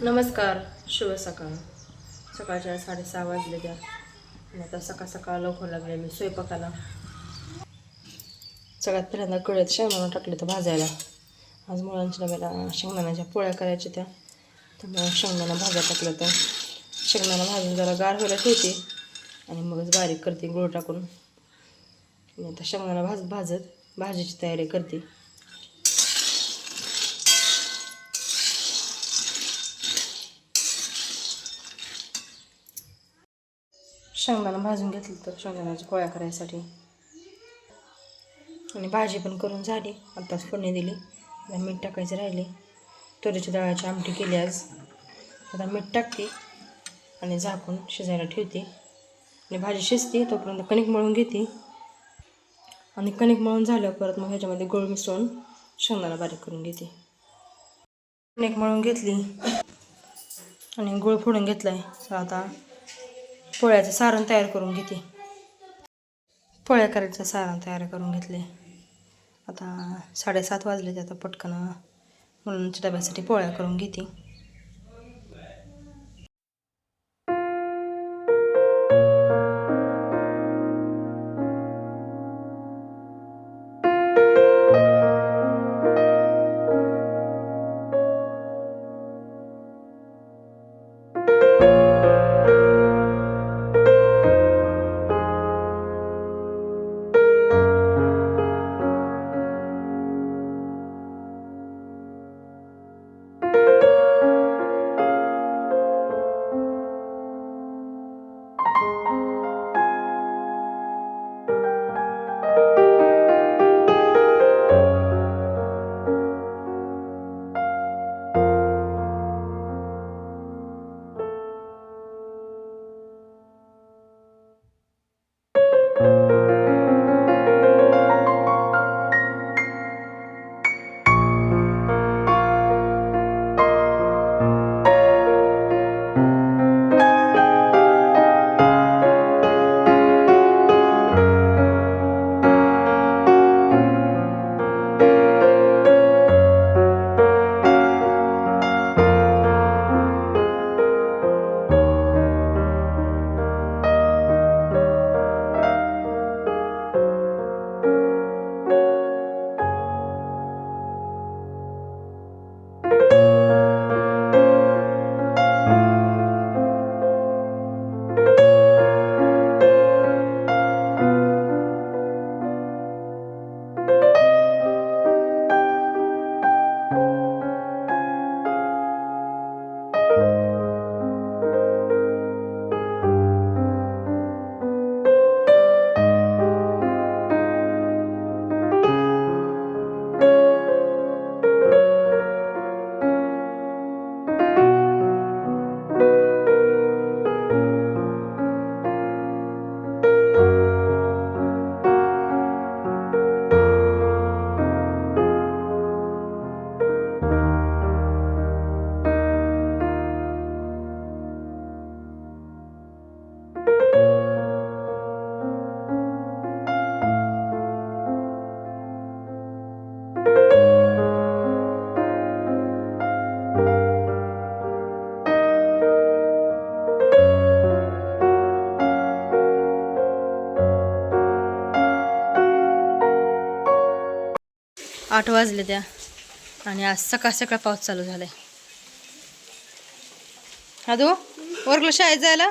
नमस्कार शुभ सकाळ. सकाळच्या साडेसहा वाजले त्या. आता सकाळ सकाळ लवकर लागले मी स्वयंपाकाला. सगळ्यात पहिल्यांदा कळत शेंगदाणा टाकले तर भाजायला. आज मुलांच्या डब्याला शेंगदाण्याच्या पोळ्या करायच्या त्या. त्यामुळे शेंगदाणा भाज्या टाकलं तर शेंगदाणा भाजून जरा गार व्हायला ठेवते. आणि मगच बारीक करते गुळ टाकून. आता शेंगदाणा भाज भाजत भाजीची तयारी करते. शेंगदाणा भाजून घेतलं तर शेंगदाण्याच्या पोळ्या करायसाठी. आणि भाजी पण करून झाली. आत्ताच फोडणी दिली. आता मीठ टाकायचं राहिले. तुरीच्या डाळाची आमटी केली आज. आता मीठ टाकते आणि झाकून शिजायला ठेवते. आणि भाजी शिजते तोपर्यंत कणिक मळून घेते. आणि कणिक मळून झाल्यावर परत मग ह्याच्यामध्ये गोळ मिसळून शेंगदाणा बारीक करून घेते. कणिक मळून घेतली. आणि गुळ फोडून घेतला आहे आता पोळ्याचं सारण तयार करून घेते. पोळ्या करायचं सारण तयार करून घेतले. आता साडेसात वाजले आता पटकन मुलांच्या डब्यासाठी पोळ्या करून घेते. आठ वाजले त्या आणि आज सकाळ सकाळ पाऊस चालू झालाय. अदू वर्गला शाळेत जायला?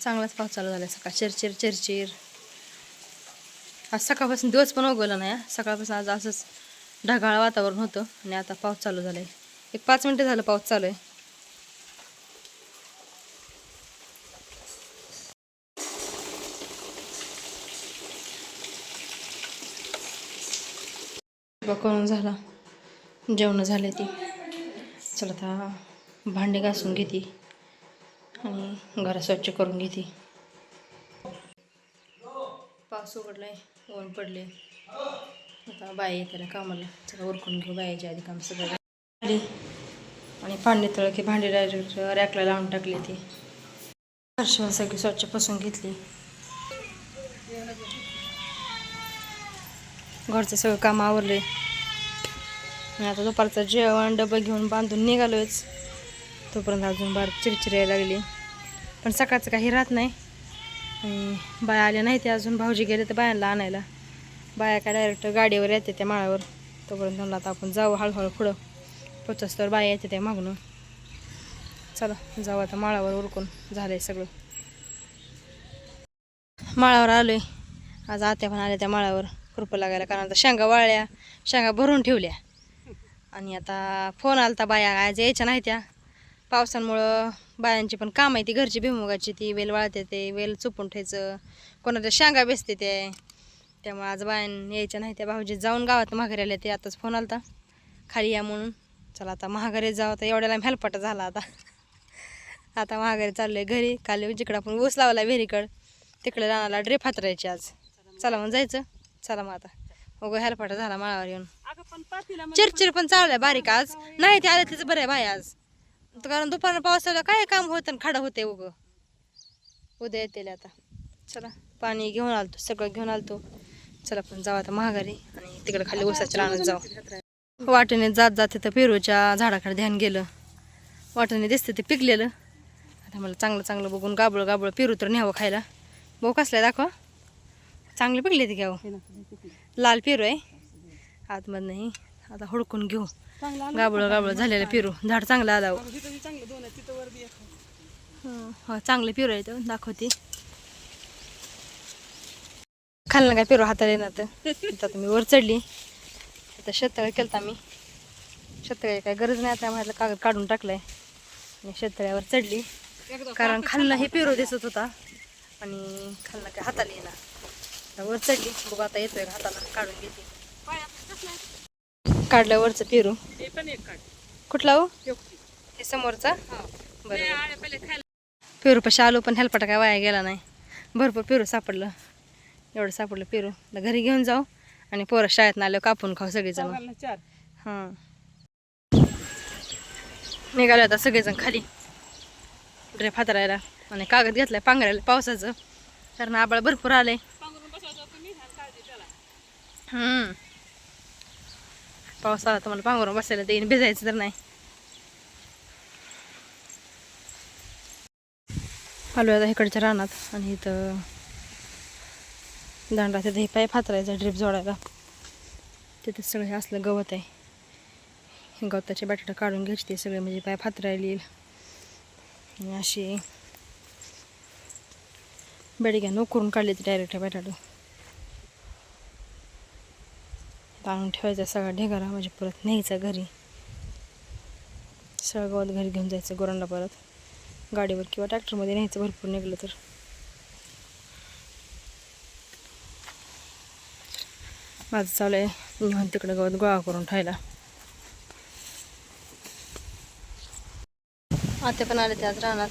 चांगलाच पाऊस चालू झालाय सकाळ. चिरचिर चिरचिर आज सकाळपासून दिवस पण उगवला नाही सकाळपासून आज असंच ढगाळ वातावरण होतं आणि आता पाऊस चालू झालाय. एक पाच मिनटं झालं पाऊस चालू आहे. करून झाला. जेवण झाले ती. चला आता भांडे घासून घेते. आणि घरा स्वच्छ करून घेते. पाऊस उघडलाय ऊन पडले. आता बाई येते कामाला. चला उरकून घेऊ बायाच्या आधी काम सगळं. आणि पाणी तळ की भांडे डायरेक्ट रॅकला लावून टाकली ते. फरशी सगळी स्वच्छ पसून घेतली. घरचं सगळं काम आवरले आणि आता दुपारचं जेवण डबं घेऊन बांधून निघालोच तोपर्यंत अजून बार चिरचिर लागली. पण सकाळचं काही राहत नाही. आणि बाया आल्या नाही ते अजून. भाऊजी गेले तर बायांना आणायला. बाया काय डायरेक्ट गाडीवर येते त्या माळावर. तोपर्यंत म्हणलं आता आपण जाऊ हळूहळू पुढं. पोचस तर बाया येते त्या मागणं चला जाऊ आता माळावर उरकून. झालंय सगळं. माळावर आलोय. आज आत्या पण आल्या त्या माळावर. खुरपं लागायला कारण आता शेंगा वाळल्या शेंगा भरून ठेवल्या. आणि आता फोन आलता बाया आज यायच्या नाही त्या. पावसामुळं बायांची पण काम आहे ती घरची भिमुगाची ती वेल वाळते ते वेल चुपून ठेवायचं. कोणाच्या शेंगा बेसते ते. त्यामुळे आज बायां यायच्या नाही त्या. भाऊजी जाऊन गावात माघारी आल्या ते आताच फोन आलता. खाली या म्हणून. चला आता महागारी जाऊ आता एवढ्याला हेलपाटा झाला आता. आता महागारी चाललोय घरी. काल जिकडं आपण ऊस लावला विहिरीकड तिकडे रानाला ड्रेप हातरायची आज. चला मग जायचं. चला मग आता. अगो हेलपाटा झाला माळावर येऊन. चिरचिर पण चाललंय बारीक आज. नाही ते आलं तिचं बरं आहे बाय आज. कारण दुपारनं पावसाला काय काम होतं खडा होते उगं. उद्या येतील आता. चला पाणी घेऊन आलतो सगळं घेऊन आलतो. चला पण जाऊ आता महागारी आणि तिकडे खाली उसाच्या रानात जाऊ. वाटेने जात जात तिथं पेरूच्या झाडाकडे ध्यान गेलं. वाटेने दिसतं ते पिकलेलं. आता मला चांगलं चांगलं बघून गाबळ गाबळ पेरू तर न्यावं खायला. भाऊ कसलं दाखवा. चांगले पिकले ते घ्यावं लाल पेरू आहे. आतमध्ये नाही. आता हुडकून घेऊ. गाबळ गाबळ झालेलं पेरू. झाड चांगलं आलं. हं, हो चांगले पेरू आहे तो दाखवते. खाल्लं काय पेरू हाताला येणार तर? आता मी वर चढली. आता शेततळे केलता मी. शेततळे काय गरज नाही आता म्हटलं कागद काढून टाकलाय. आणि शेततळ्यावर चढली. कारण खाल्लं हे पेरू दिसत होता. आणि खाल्लं काय हाताला येणार. वर चढली बघू आता येतोय हाताला काढून घेते? काढलं वरचं पेरू. कुठला हो. हे समोरचा? हा. बरं. पेरू पशी आलो पण हेलपाटा काय वाया गेला नाही. भरपूर पेरू सापडलं. एवढं सापडलं पेरू. घरी घेऊन जाऊ आणि पोरं शाळेत आलं कापून खाऊ सगळेजण. हां. निघाले आता सगळेजण खाली. ड्रेप हातरायला. आणि कागद घेतलाय पांघरायला पावसाचं. कारण आबाळ भरपूर आलंय पांघरून बसवायचं तुम्ही आणि काळजी त्याला हम्म पाऊस आला तर मला पांघरून बसायला देईन भिजायचं तर नाही. आलो आता इकडच्या रानात आणि इथं दांडा तिथे हे पाय फातरायचं ड्रीप जोडायला. तिथं सगळं हे असलं गवत आहे. हे गवताचे बटाटा काढून घ्यायचे ते सगळे म्हणजे पाय फातरायला येईल. आणि अशी बेडग्या नोकरून काढली ती डायरेक्ट बटाटो. आणून ठेवायचा सगळा ढेगारा म्हणजे परत न्यायचा घरी. सगळं गवत घरी घेऊन जायचं गुरांना परत. गाडीवर किंवा ट्रॅक्टरमध्ये न्यायचं भरपूर निघलं तर. माझं चालू आहे निवांत तिकडं गवत गोळा करून ठेवायला. आता पण आले त्यात रानात.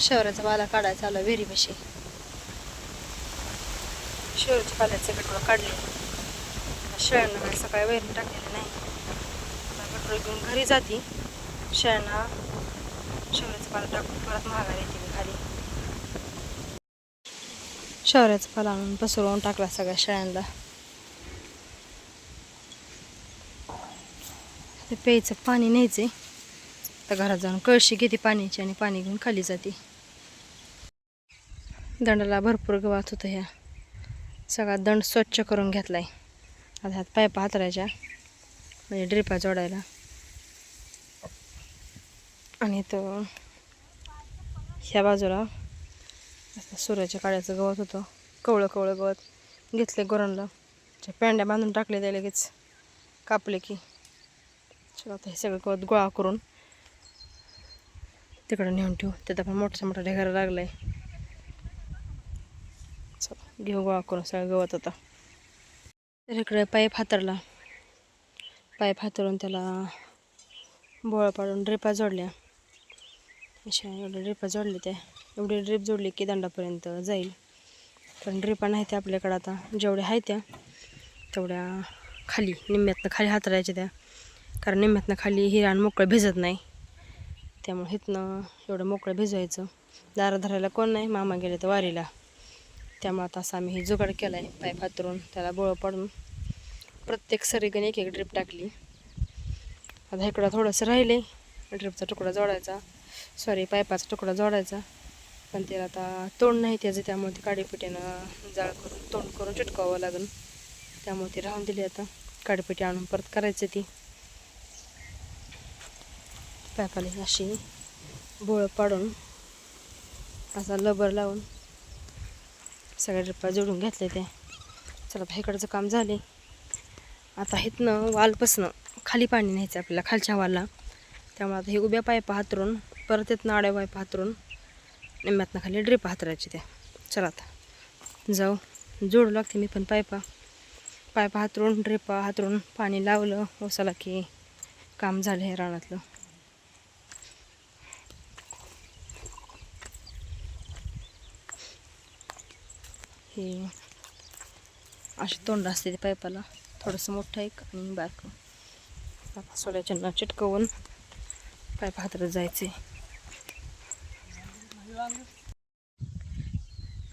शहराचा पाला काढायचा चालू आहे विहिरीपाशी. शहराच्या पाल्याचं पेट्रोल काढले शेळ्यांना सकाळी वैरण टाकलेलं नाही. पेट्रोल घेऊन घरी जाते. शेळ्यांना शेवऱ्याचं पाला टाकून परत महागारी येते मी खाली. शेवऱ्याचा पाला आणून पसरवून टाकला सगळ्या शेळ्यांना ते प्यायचं पाणी न्यायचे तर घरात जाऊन कळशी घेते पाण्याची आणि पाणी घेऊन खाली जाते. दंडाला भरपूर गवात होतं ह्या. सगळा दंड स्वच्छ करून घेतलाय. आता ह्यात पायपा हातरायच्या म्हणजे ड्रिपा जोडायला. आणि तो ह्या बाजूला सूर्याच्या काळ्याचं गवत होतं. कवळं कवळं गवत घेतले गुरांना. त्या पेंड्या बांधून टाकले ते लगेच कापले की. चला आता हे सगळं गवत गोळा करून तिकडं नेऊन ठेवू. त्यात पण मोठा मोठा ढेगारा आहे चला घेऊ गोळा करून सगळं गवत आता. तर इकडे पाईप हातरला पाईप हातरून त्याला बोळ पाडून ड्रिपा जोडल्या. अशा एवढ्या ड्रिपा जोडल्या त्या. एवढी ड्रिप जोडली की दंडापर्यंत जाईल. पण ड्रिपा नाही त्या आपल्याकडं आता. जेवढ्या आहेत त्या तेवढ्या खाली निम्म्यातनं खाली हातरायच्या त्या. कारण निम्म्यातनं खाली हिराण मोकळं भिजत नाही. त्यामुळे इथनं एवढं मोकळं भिजवायचं. दारा धरायला कोण नाही. मामा गेले तर वारीला. त्यामुळे आता असं आम्ही हे जुगाड केला आहे पाय हातरून त्याला बोळं पाडून प्रत्येक सरीगण एक एक ड्रिप टाकली. आता इकडं थोडंसं राहिले ड्रिपचा तुकडा जोडायचा. सॉरी पायपाचा तुकडा जोडायचा. पण त्याला आता तोंड नाही त्याचं त्यामुळे ते काडीपिटीनं जाळ करून तोंड करून चिटकावं लागेल. त्यामुळे ते राहून दिली आता. काडीपिटी आणून परत करायचं ती. पायपाला अशी बोळं पाडून असा लबर लावून सगळ्या ड्रिपा जोडून घेतले ते. चला आता इकडचं काम झाले. आता इथनं वालपासनं खाली पाणी न्यायचं आपल्याला खालच्या वालला. त्यामुळे आता हे उभ्या पायपा हातरून परत इथनं आड्या पायपा हातरून निम्म्यातनं खाली ड्रिप हातरायची त्या चला आता. जाऊ. जोडू लागते मी पण पायपा. पायपा हातरून ड्रिपा हातरून पाणी लावलं. हो, ओसाला की काम झालं हे रानातलं. हे अशी तोंड असते ते पाईपाला थोडंसं मोठं एक आणि बारकं. आता सोड्याच्या चिटकवून पायप हातरत जायचे.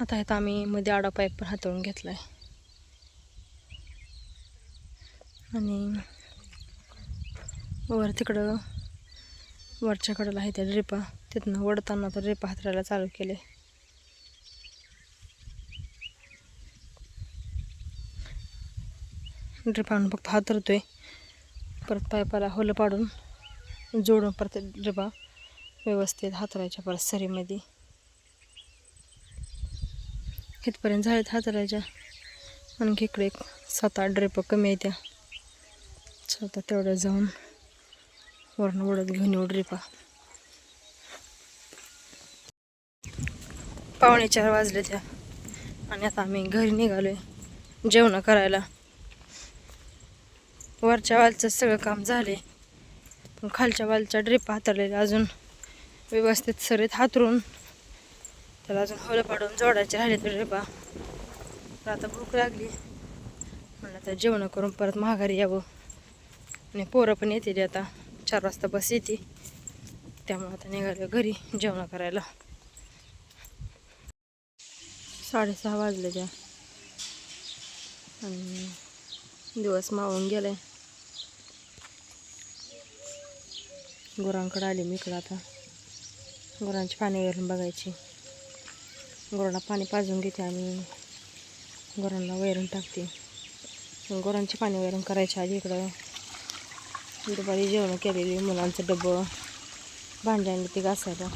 आता इथं आम्ही मध्ये आडा पाईप पण हातवून आहे आणि वर तिकडं वरच्या कडेला आहे त्या ड्रिपा तिथनं वडताना तर ड्रिपा हातरायला चालू केले. ड्रिप आणून फक्त हातरतोय परत पायपाला होलं पाडून जोडून परत ड्रिपा व्यवस्थित हातरायच्या परत सरीमध्ये. इथपर्यंत झालेत हातरायच्या आणखी इकडे एक सात आठ ड्रिप कमी आहे त्या. स्वतः तेवढ्या जाऊन वरण उडत घेऊन येऊ ड्रिपा पावणे चार वाजले त्या. आणि आता आम्ही घरी निघालोय. जेवणं करायला. वरच्या वालचं सगळं काम झाले पण खालच्या वालच्या ड्रिप हातरलेल्या अजून व्यवस्थित सरीत हातरून त्याला अजून हवलं पाडून जोडायचे राहिले तर ड्रिपा तर आता भूक लागली. म्हणलं आता जेवण करून परत माघारी यावं. आणि पोरं पण येतील आता. चार वाजता बस येते. त्यामुळे आता निघालं घरी जेवण करायला. साडेसहा वाजले त्या. आणि दिवस मावून गेलाय. गुरांकडे आले मी इकडं आता. गुरांची पाणी वैरण बघायची. गुरांना पाणी पाजून घेते आणि गुरांना वैरण टाकते. गुरांची पाणी वैरण करायच्या आधी इकडं. दुपारी जेवण केलेली मुलांचं डब्बं भांडी आणली ती घासायला.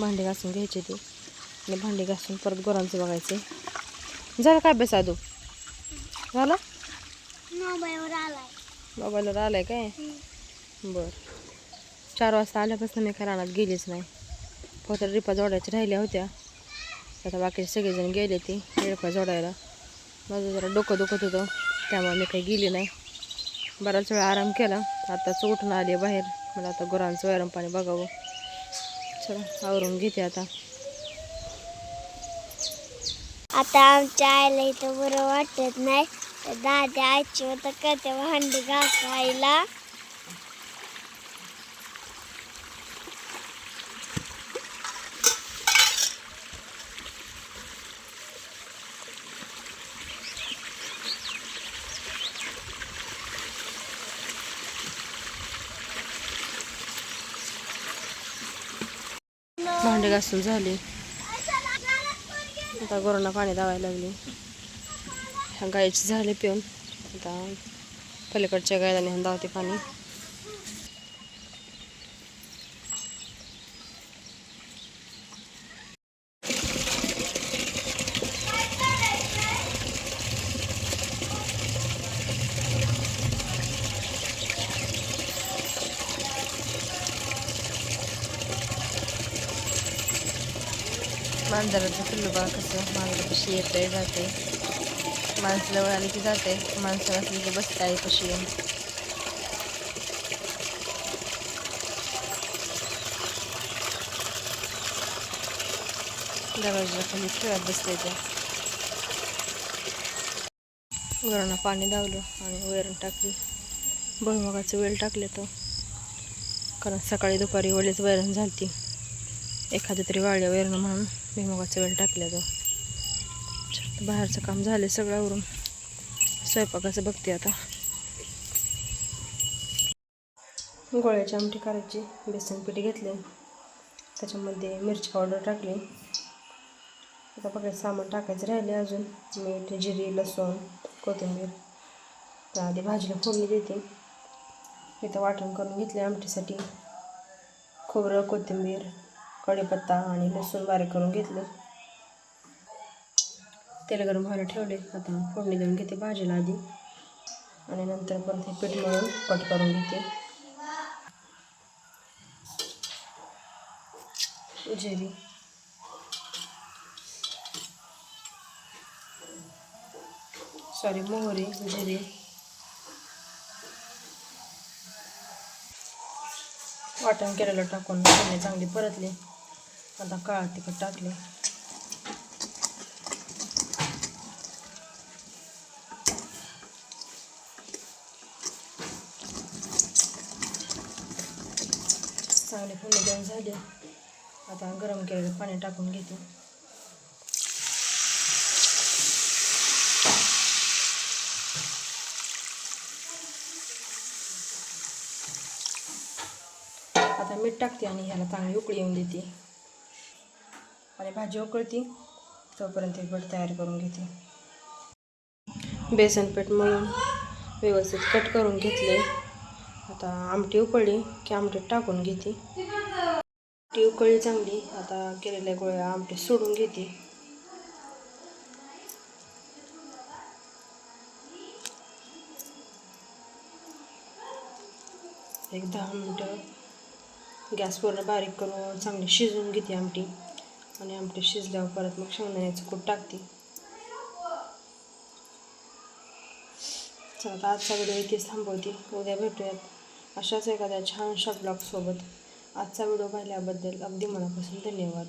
भांडी घासून घ्यायची ती. आणि भांडी घासून परत गुरांचं बघायचे. झालं काय अभ्यास आदू झालं? मोबाईलवर आलाय. मोबाईलवर आलाय काय? बरं. चार वाजता आल्यापासून मी काय गेलीच नाही. फक्त रिपा जोडायच्या राहिल्या होत्या. आता बाकीचे सगळेजण गेले ते रिपा जोडायला. माझं जरा डोकं दुखत होतं त्यामुळे मी काही गेली नाही. बराच वेळ आराम केला. आताच उठून आले बाहेर. मला आता गुरांचं वैरम पाणी बघावं. चला आवरून घेते आता. आता आमच्या आईला इथं बरं वाटत नाही. तर दादी आईची होतं करते भांडी घासायला भांडे घासून झाली. आता गोरांना पाणी दावायला लागले. ह्या गायची झाले पिऊन. आता पलीकडच्या गायला नेऊन धावते पाणी. आजोबा कसं मांजर कशी येतंय जाते माणसं आली की जाते माणसं असली की बसते कशी येऊन दरवाजा खाली खेळत बसते त्या. वरणाला पाणी धावलं आणि वैरण टाकली. भुईमुगाचं वेळ टाकले तो कारण सकाळी दुपारी वळीच वैरण झालती. एखाद्या तरी वाळल्या वैरण म्हणून. भुईमुगाचं वेळ टाकल्या जाऊ बाहेरचं काम झालं सगळं आवरून स्वयंपाकाचं बघते आता. गोळ्याची आमटी करायची बेसन घेतली घेतले. त्याच्यामध्ये मिरची पावडर टाकली. आता बघायचं सामान टाकायचं राहिले अजून. मीठ जिरी लसूण कोथिंबीर. त्या आधी भाजीला फोडणी देते. इथं वाटण करून घेतले आमटीसाठी. खोबरं कोथिंबीर कढीपत्ता आणि लसूण बारीक करून घेतलं. तेल गरम व्हायला ठेवले. आता फोडणी देऊन घेते भाजीला आधी. आणि नंतर परत हे पीठ मळून कट करून घेते. जिरी सॉरी मोहरी जिरे वाटण केलेलं टाकून चांगली परतली. आता काळा तिखट टाकले चांगले फुले देऊन झाले. आता गरम केलेलं पाणी टाकून घेते. आता मीठ टाकते आणि ह्याला चांगली उकळी येऊन देते. आणि भाजी उकळती तोपर्यंत ते पीठ तयार करून घेते. बेसन पीठ मळून व्यवस्थित कट करून घेतले. आता आमटी उकळली की आमटीत टाकून घेते. आमटी उकळली चांगली आता केलेल्या गोळ्या आमटी सोडून घेते. एक दहा मिनटं गॅस पूर्ण बारीक करून चांगली शिजवून घेते आमटी. आणि आमटे शिजल्यावर परत मग शेंगदाण्याचं कूट टाकते. चला आता आजचा व्हिडिओ इथेच थांबवते. उद्या भेटूयात अशाच एखाद्या छानशा ब्लॉगसोबत आजचा व्हिडिओ पाहिल्याबद्दल अगदी मनापासून धन्यवाद.